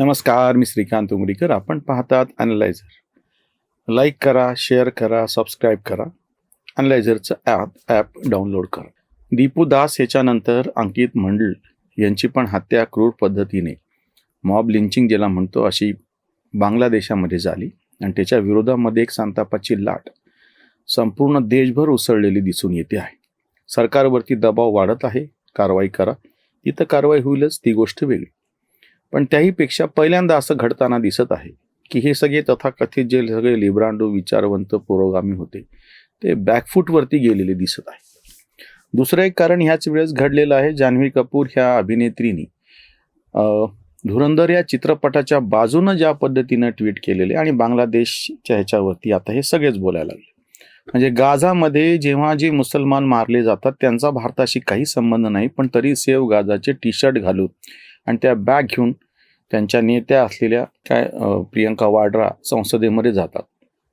नमस्कार मी श्रीकांत उमरीकर. आपण पाहतात अनलायझर लाईक करा शेअर करा सबस्क्राईब करा. अनलायझरचं ॲप ॲप डाउनलोड करा. दीपू दास याच्यानंतर अंकित मंडल यांची पण हत्या क्रूर पद्धतीने. मॉब लिंचिंग ज्याला म्हणतो अशी बांगलादेशामध्ये झाली. आणि त्याच्या विरोधामध्ये एक संतापाची लाट संपूर्ण देशभर उसळलेली दिसून येते आहे. सरकारवरती दबाव वाढत आहे. कारवाई करा. तिथं कारवाई होईलच ती गोष्ट वेगळी. पण त्याहीपेक्षा पहिल्यांदा असं घडताना दिसत आहे की हे सगळे तथाकथित जे सगळे लिब्रांडो विचारवंत पुरोगामी होते ते बॅकफूटवरती गेलेले दिसत आहे. दुसरं एक कारण ह्याच वेळेस घडलेलं आहे जान्हवी कपूर ह्या अभिनेत्रीनी धुरंधर या चित्रपटाच्या बाजूनं ज्या पद्धतीनं ट्विट केलेले आणि बांगलादेशच्या ह्याच्यावरती आता हे सगळेच बोलायला लागले. म्हणजे गाझामध्ये जेव्हा जे मुसलमान मारले जातात त्यांचा भारताशी काही संबंध नाही पण तरी सेव गाझाचे टी शर्ट घालून आणि त्या बॅग घेऊन त्यांच्या नेत्या असलेल्या काय प्रियंका वाड्रा संसदेमध्ये जातात.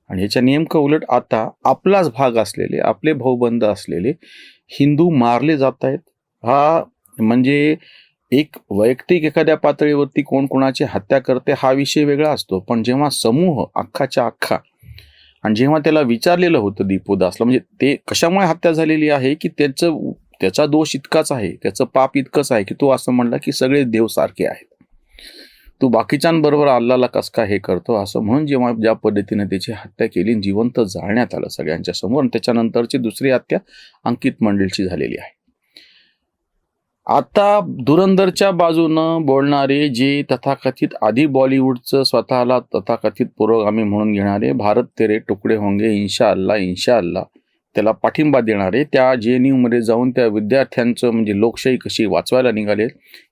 आणि ह्याच्या नेमकं उलट आता आपलाच भाग असलेले आपले भाऊबंद असलेले हिंदू मारले जात आहेत. हा म्हणजे एक वैयक्तिक एखाद्या पातळीवरती कोण कोणाची हत्या करते हा विषय वेगळा असतो. पण जेव्हा समूह अख्खाच्या अख्खा आणि जेव्हा त्याला विचारलेलं होतं दीपू दासला म्हणजे ते कशामुळे हत्या झालेली आहे की त्याचं त्याचा दोष इतकाच आहे त्याचं पाप इतकंच आहे की तो असं म्हणला की सगळे देव सारखे आहेत. तू बाकीच्यांबरोबर अल्लाला कस काय हे करतो? असं म्हणून जेव्हा ज्या पद्धतीने त्याची हत्या केली जिवंत जाळण्यात आलं सगळ्यांच्या समोर आणि त्याच्यानंतरची दुसरी हत्या अंकित मंडळची झालेली आहे. आता धुरंधरच्या बाजूनं बोलणारे जे तथाकथित आधी बॉलिवूडचं स्वतःला तथाकथित पुरोगामी म्हणून घेणारे भारत तेरे तुकडे होंगे इन्शा अल्ला इन्शा अल्ला त्याला पाठिंबा देणारे त्या जे एन यूमध्ये जाऊन त्या विद्यार्थ्यांचं म्हणजे लोकशाही कशी वाचवायला निघाले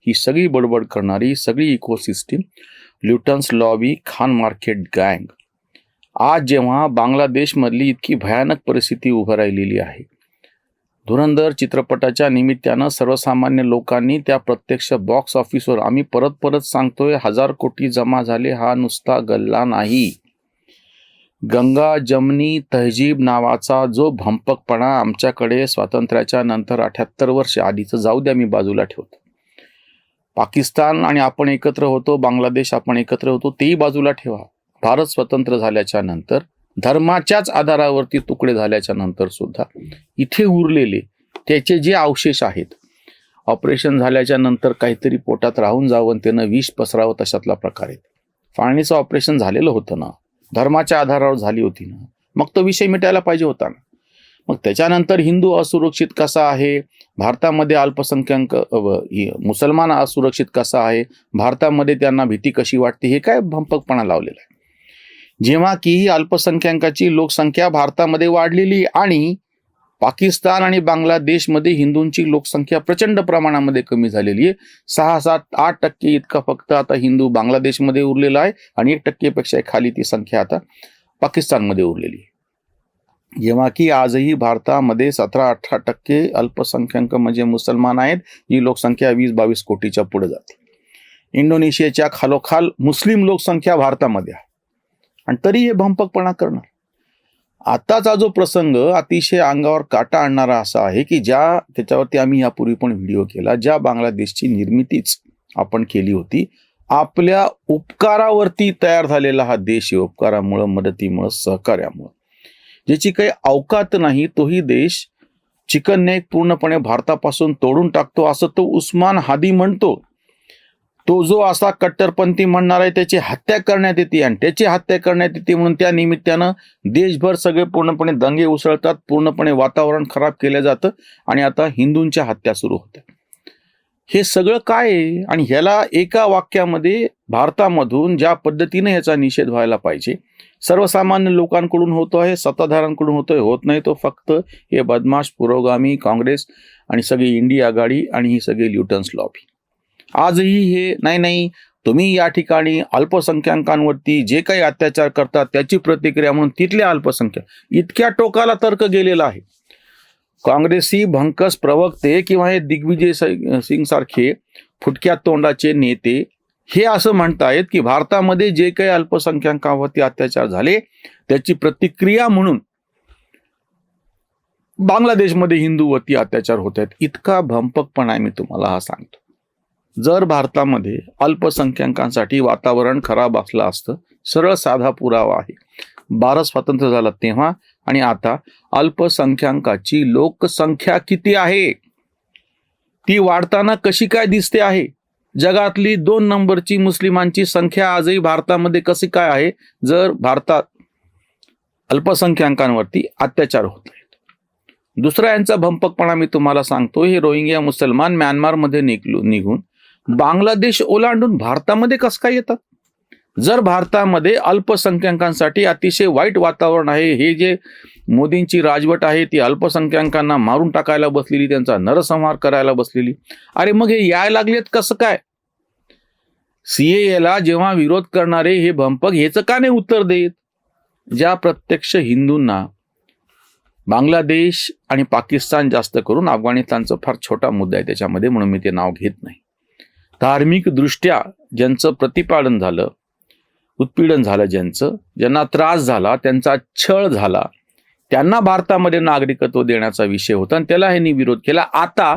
ही सगळी बडबड करणारी सगळी ecosystem Lutyens lobby Khan market गँग आज जेव्हा बांगलादेशमधली इतकी भयानक परिस्थिती उभं राहिलेली आहे धुरंधर चित्रपटाच्या निमित्तानं सर्वसामान्य लोकांनी त्या प्रत्यक्ष बॉक्स ऑफिसवर आम्ही परत परत सांगतोय हजार कोटी जमा झाले हा नुसता गल्ला नाही. गंगा जमनी तहजीब नावाचा जो भंपकपणा आमच्याकडे स्वातंत्र्याच्या नंतर अठ्याहत्तर वर्ष आधीचं जाऊ द्या मी बाजूला ठेवतो. पाकिस्तान आणि आपण एकत्र होतो बांगलादेश आपण एकत्र होतो तेही बाजूला ठेवा. भारत स्वतंत्र झाल्याच्यानंतर धर्माच्याच आधारावरती तुकडे झाल्याच्यानंतर सुद्धा इथे उरलेले त्याचे जे अवशेष आहेत ऑपरेशन झाल्याच्यानंतर काहीतरी पोटात राहून जावं त्यानं विष पसरावं तशातला प्रकार आहे फाळणीचं ऑपरेशन झालेलं होतं ना? धर्माच्या आधारावर झाली होती ना. मग तो विषय मिटायला पाहिजे होता ना. मग त्याच्यानंतर हिंदू असुरक्षित कसा आहे? भारतामध्ये अल्पसंख्याक मुसलमान असुरक्षित कसा आहे? भारतामध्ये त्यांना भीती कशी वाटते? हे काय भंपकपणा लावलेला आहे. जेव्हा की ही अल्पसंख्याकाची लोकसंख्या भारतामध्ये वाढलेली आणि पाकिस्तान आणि बांगलादेशमध्ये हिंदूंची लोकसंख्या प्रचंड प्रमाणामध्ये कमी झालेली आहे. सहा सात आठ टक्के इतका फक्त आता हिंदू बांगलादेशमध्ये उरलेला आहे आणि एक टक्केपेक्षा खाली ती संख्या आता पाकिस्तानमध्ये उरलेली आहे. जेव्हा की आजही भारतामध्ये सतरा अठरा टक्के अल्पसंख्याक म्हणजे मुसलमान आहेत ही लोकसंख्या वीस बावीस कोटीच्या पुढे जाते. इंडोनेशियाच्या खालोखाल मुस्लिम लोकसंख्या भारतामध्ये आहे. आणि तरी हे भंपकपणा करणार. आताचा जो प्रसंग अतिशय अंगावर काटा आणणारा असा आहे की ज्या त्याच्यावरती आम्ही यापूर्वी पण व्हिडिओ केला ज्या बांगलादेशची निर्मितीच आपण केली होती आपल्या उपकारावरती तयार झालेला हा देश आहे उपकारामुळं मदतीमुळं सहकार्यामुळं. ज्याची काही अवकात नाही तोही देश चिकन नेक पूर्णपणे भारतापासून तोडून टाकतो असं तो उस्मान हादी म्हणतो. तो जो असा कट्टरपंथी म्हणणार आहे त्याची हत्या करण्यात येते आणि त्याची हत्या करण्यात येते म्हणून त्या निमित्तानं देशभर सगळे पूर्णपणे दंगे उसळतात पूर्णपणे वातावरण खराब केलं जातं आणि आता हिंदूंच्या हत्या सुरू होत्या हे सगळं काय आहे? आणि ह्याला एका वाक्यामध्ये भारतामधून ज्या पद्धतीने याचा निषेध व्हायला पाहिजे सर्वसामान्य लोकांकडून होतो आहे सत्ताधाऱ्यांकडून होतोय होत नाही तो फक्त हे बदमाश पुरोगामी काँग्रेस आणि सगळी इंडिया आघाडी आणि ही सगळी ल्युटन्स लॉबी. आजही हे नाही नाही. तुम्ही या ठिकाणी अल्पसंख्याकांवरती जे काही अत्याचार करतात त्याची प्रतिक्रिया म्हणून तिथल्या अल्पसंख्याक इतक्या टोकाला तर्क गेलेला आहे. काँग्रेसी भंकस प्रवक्ते किंवा हे दिग्विजय सिंग सारखे फुटक्या तोंडाचे नेते हे असं म्हणतायत की भारतामध्ये जे काही अल्पसंख्याकांवरती अत्याचार झाले त्याची प्रतिक्रिया म्हणून बांगलादेशमध्ये हिंदूवरती अत्याचार होत आहेत. इतका भंपकपणा आहे मी तुम्हाला हा सांगतो. जर भारतामध्ये अल्पसंख्याकांसाठी वातावरण खराब असलं असतं सरळ साधा पुरावा आहे. भारत स्वातंत्र्य झाला तेव्हा आणि आता अल्पसंख्याकाची लोकसंख्या किती आहे? ती वाढताना कशी काय दिसते आहे? जगातली दोन नंबरची मुस्लिमांची संख्या आजही भारतामध्ये कशी काय आहे? जर भारतात अल्पसंख्याकांवरती अत्याचार होत आहेत. दुसरा यांचा भंपकपणा मी तुम्हाला सांगतो हे रोहिंग्या मुसलमान म्यानमारमध्ये निघलो निघून बांगलादेश ओलांडून भारतामध्ये कसं काय येतात जर भारतामध्ये अल्पसंख्याकांसाठी अतिशय वाईट वातावरण आहे हे जे मोदींची राजवट आहे ती अल्पसंख्याकांना मारून टाकायला बसलेली त्यांचा नरसंहार करायला बसलेली. अरे मग हे यायला लागलेत कसं काय? सीएला जेव्हा विरोध करणारे हे भंपक ह्याचं का नाही उत्तर देत? ज्या प्रत्यक्ष हिंदूंना बांगलादेश आणि पाकिस्तान जास्त करून अफगाणिस्तानचा फार छोटा मुद्दा आहे त्याच्यामध्ये म्हणून मी ते नाव घेत नाही. धार्मिक दृष्ट्या ज्यांचं प्रतिपादन झालं उत्पीडन झालं ज्यांचं ज्यांना त्रास झाला त्यांचा छळ झाला त्यांना भारतामध्ये नागरिकत्व देण्याचा विषय होता आणि त्याला ह्यांनी विरोध केला. आता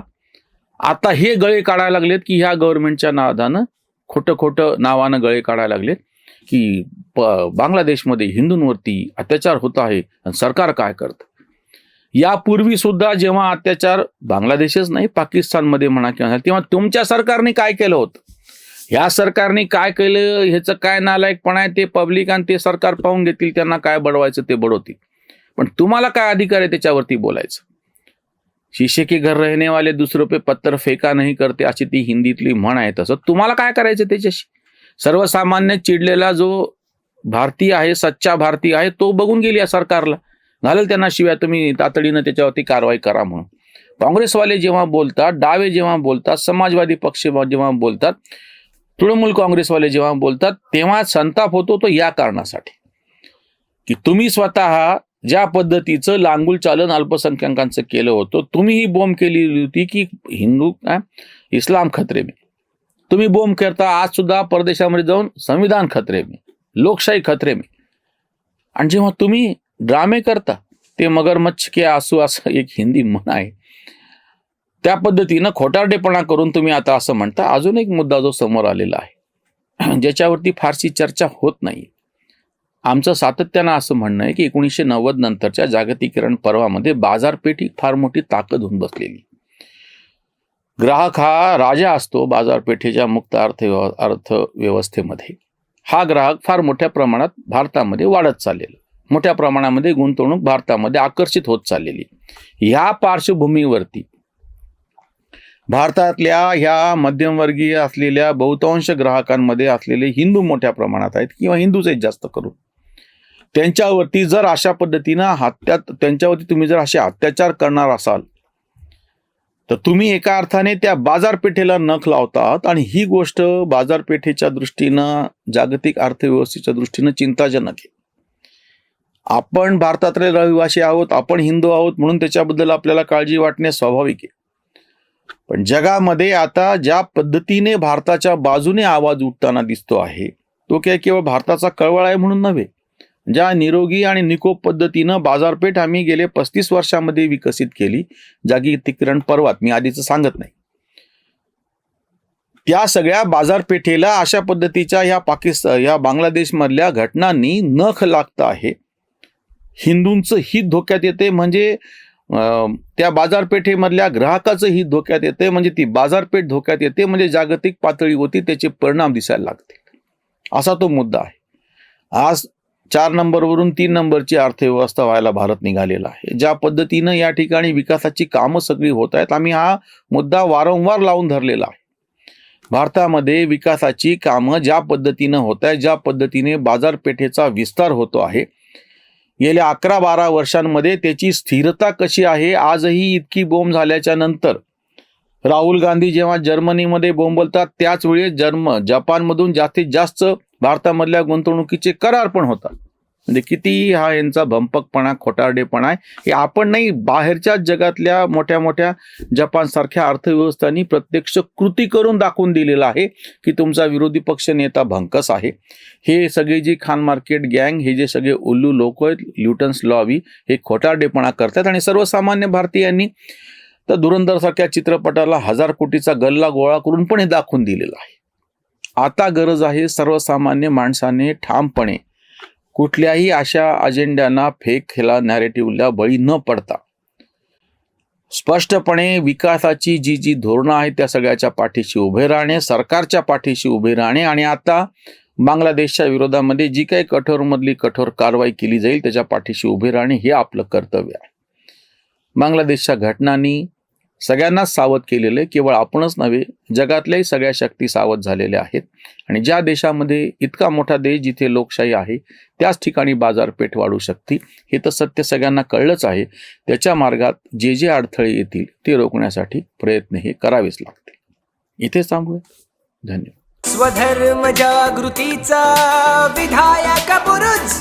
आता हे गळे काढायला लागलेत की ह्या गव्हर्नमेंटच्या नादानं खोटं खोटं नावानं गळे काढायला लागलेत की प बांगलादेशमध्ये हिंदूंवरती अत्याचार होत आहे आणि सरकार काय करतं? यापूर्वी सुद्धा जेव्हा अत्याचार बांगलादेशच नाही पाकिस्तानमध्ये म्हणा किंवा तेव्हा तुमच्या सरकारने काय केलं होतं? ह्या सरकारने काय केलं? ह्याचं काय नालायकपणा आहे? ते पब्लिक आणि ते सरकार पाहून घेतील त्यांना काय बडवायचं ते बडवतील. पण तुम्हाला काय अधिकार आहे त्याच्यावरती बोलायचं? शीशे के घर रहने वाले दुसरं पे पत्तर फेका नाही करते अशी ती हिंदीतली म्हण आहे तसं. तुम्हाला काय करायचं त्याच्याशी? सर्वसामान्य चिडलेला जो भारतीय आहे सच्चा भारतीय आहे तो बघून गेली या सरकारला. घालेल त्यांना शिवाय तुम्ही तातडीनं त्याच्यावरती कारवाई करा म्हणून. काँग्रेसवाले जेव्हा बोलतात डावे जेव्हा बोलतात समाजवादी पक्ष जेव्हा बोलतात तृणमूल काँग्रेसवाले जेव्हा बोलतात तेव्हा संताप होतो तो या कारणासाठी. की तुम्ही स्वतः ज्या पद्धतीचं लांगुल चालन अल्पसंख्याकांचं केलं होतं तुम्ही ही बोंब केलेली होती की हिंदू काय इस्लाम खतरे में तुम्ही बोंब करता आज सुद्धा परदेशामध्ये जाऊन संविधान खतरे मी लोकशाही खतरे मी आणि जेव्हा तुम्ही ड्रामे करता. ते मगरमच्छ के आसू असं एक हिंदी म्हण आहे. त्या पद्धतीनं खोटारडेपणा करून तुम्ही आता असं म्हणता. अजून एक मुद्दा जो समोर आलेला आहे. ज्याच्यावरती फारशी चर्चा होत नाही. आमचं सातत्यानं असं म्हणणं आहे की एकोणीसशे नव्वद नंतरच्या जागतिकीकरण पर्वामध्ये बाजारपेठ ही फार मोठी ताकद होऊन बसलेली. ग्राहक हा राजा असतो बाजारपेठेच्या मुक्त अर्थव्यव अर्थव्यवस्थेमध्ये. हा ग्राहक फार मोठ्या प्रमाणात भारतामध्ये वाढत चाललेला. मोठ्या प्रमाणामध्ये गुंतवणूक भारतामध्ये आकर्षित होत चाललेली. ह्या पार्श्वभूमीवरती भारतातल्या ह्या मध्यमवर्गीय असलेल्या बहुतांश ग्राहकांमध्ये असलेले हिंदू मोठ्या प्रमाणात आहेत किंवा हिंदूच आहेत जास्त करून. त्यांच्यावरती जर अशा पद्धतीनं हत्या त्यांच्यावरती तुम्ही जर असे अत्याचार करणार असाल तर तुम्ही एका अर्थाने त्या बाजारपेठेला नख लावतात आणि ही गोष्ट बाजारपेठेच्या दृष्टीनं जागतिक अर्थव्यवस्थेच्या दृष्टीनं चिंताजनक आहे. आपण भारतातले रहिवासी आहोत आपण हिंदू आहोत म्हणून त्याच्याबद्दल आपल्याला काळजी वाटणे स्वाभाविक आहे. पण जगामध्ये आता ज्या पद्धतीने भारताच्या बाजूने आवाज उठताना दिसतो आहे तो काय केवळ भारताचा कळवळ आहे म्हणून नव्हे. ज्या निरोगी आणि निकोप पद्धतीनं बाजारपेठ आम्ही गेले पस्तीस वर्षामध्ये विकसित केली जागतिकीकरण पर्वात मी आधीच सांगत नाही. त्या सगळ्या बाजारपेठेला अशा पद्धतीच्या ह्या पाकिस्तान या बांगलादेशमधल्या घटनांनी नख लागतं आहे. हिंदूंचं हित धोक्यात येते म्हणजे त्या बाजारपेठेमधल्या ग्राहकाचं हित धोक्यात येते म्हणजे ती बाजारपेठ धोक्यात येते म्हणजे जागतिक पातळीवरती त्याचे परिणाम दिसायला लागतील. असा तो मुद्दा आहे. आज चार नंबरवरून तीन नंबरची अर्थव्यवस्था व्हायला भारत निघालेला आहे. ज्या पद्धतीनं या ठिकाणी विकासाची कामं सगळी होत आहेत आम्ही हा मुद्दा वारंवार लावून धरलेला आहे. भारतामध्ये विकासाची कामं ज्या पद्धतीनं होत आहे ज्या पद्धतीने बाजारपेठेचा विस्तार होतो आहे गेल्या अकरा बारा वर्षांमध्ये त्याची स्थिरता कशी आहे? आजही इतकी बोंब झाल्याच्यानंतर राहुल गांधी जेव्हा जर्मनीमध्ये बोंबलतात त्याच वेळी जर्म जपानमधून जास्तीत जास्त भारतामधल्या गुंतवणुकीचे करार पण होतात. म्हणजे किती हा यांचा भंपकपणा खोटारडेपणा आहे. हे आपण नाही बाहेरच्या जगातल्या मोठ्या मोठ्या जपानसारख्या अर्थव्यवस्थांनी प्रत्यक्ष कृती करून दाखवून दिलेलं आहे की तुमचा विरोधी पक्ष नेता भंकस आहे. हे सगळे जी खान मार्केट गँग हे जे सगळे उल्लू लोक आहेत ल्युटन्स लॉवी हे खोटारडेपणा करतात आणि सर्वसामान्य भारतीयांनी तर धुरंधरसारख्या चित्रपटाला हजार कोटीचा गल्ला गोळा करून पण हे दाखवून दिलेलं आहे. आता गरज आहे सर्वसामान्य माणसाने ठामपणे कुठल्याही अशा अजेंड्यांना फेक ह्याला नॅरेटिव्हला बळी न पडता. स्पष्टपणे विकासाची जी जी धोरणं आहेत त्या सगळ्याच्या पाठीशी उभे राहणे सरकारच्या पाठीशी उभे राहणे आणि आता बांगलादेशच्या विरोधामध्ये जी काही कठोरमधली कठोर कारवाई केली जाईल त्याच्या पाठीशी उभे राहणे हे आपलं कर्तव्य आहे. बांगलादेशच्या घटनांनी सगळ्यांनाच सावध केलेलं आहे. केवळ आपणच नव्हे जगातल्याही सगळ्या शक्ती सावध झालेल्या आहेत. आणि ज्या देशामध्ये इतका मोठा देश जिथे लोकशाही आहे त्याच ठिकाणी बाजारपेठ वाढू शकते. हे तर सत्य सगळ्यांना कळलंच आहे. त्याच्या मार्गात जे जे अडथळे येतील ते रोखण्यासाठी प्रयत्न हे करावेच लागतील. इथेच थांबूया. धन्यवाद. स्वधर्म जागृतीचा विधायक बुरुज.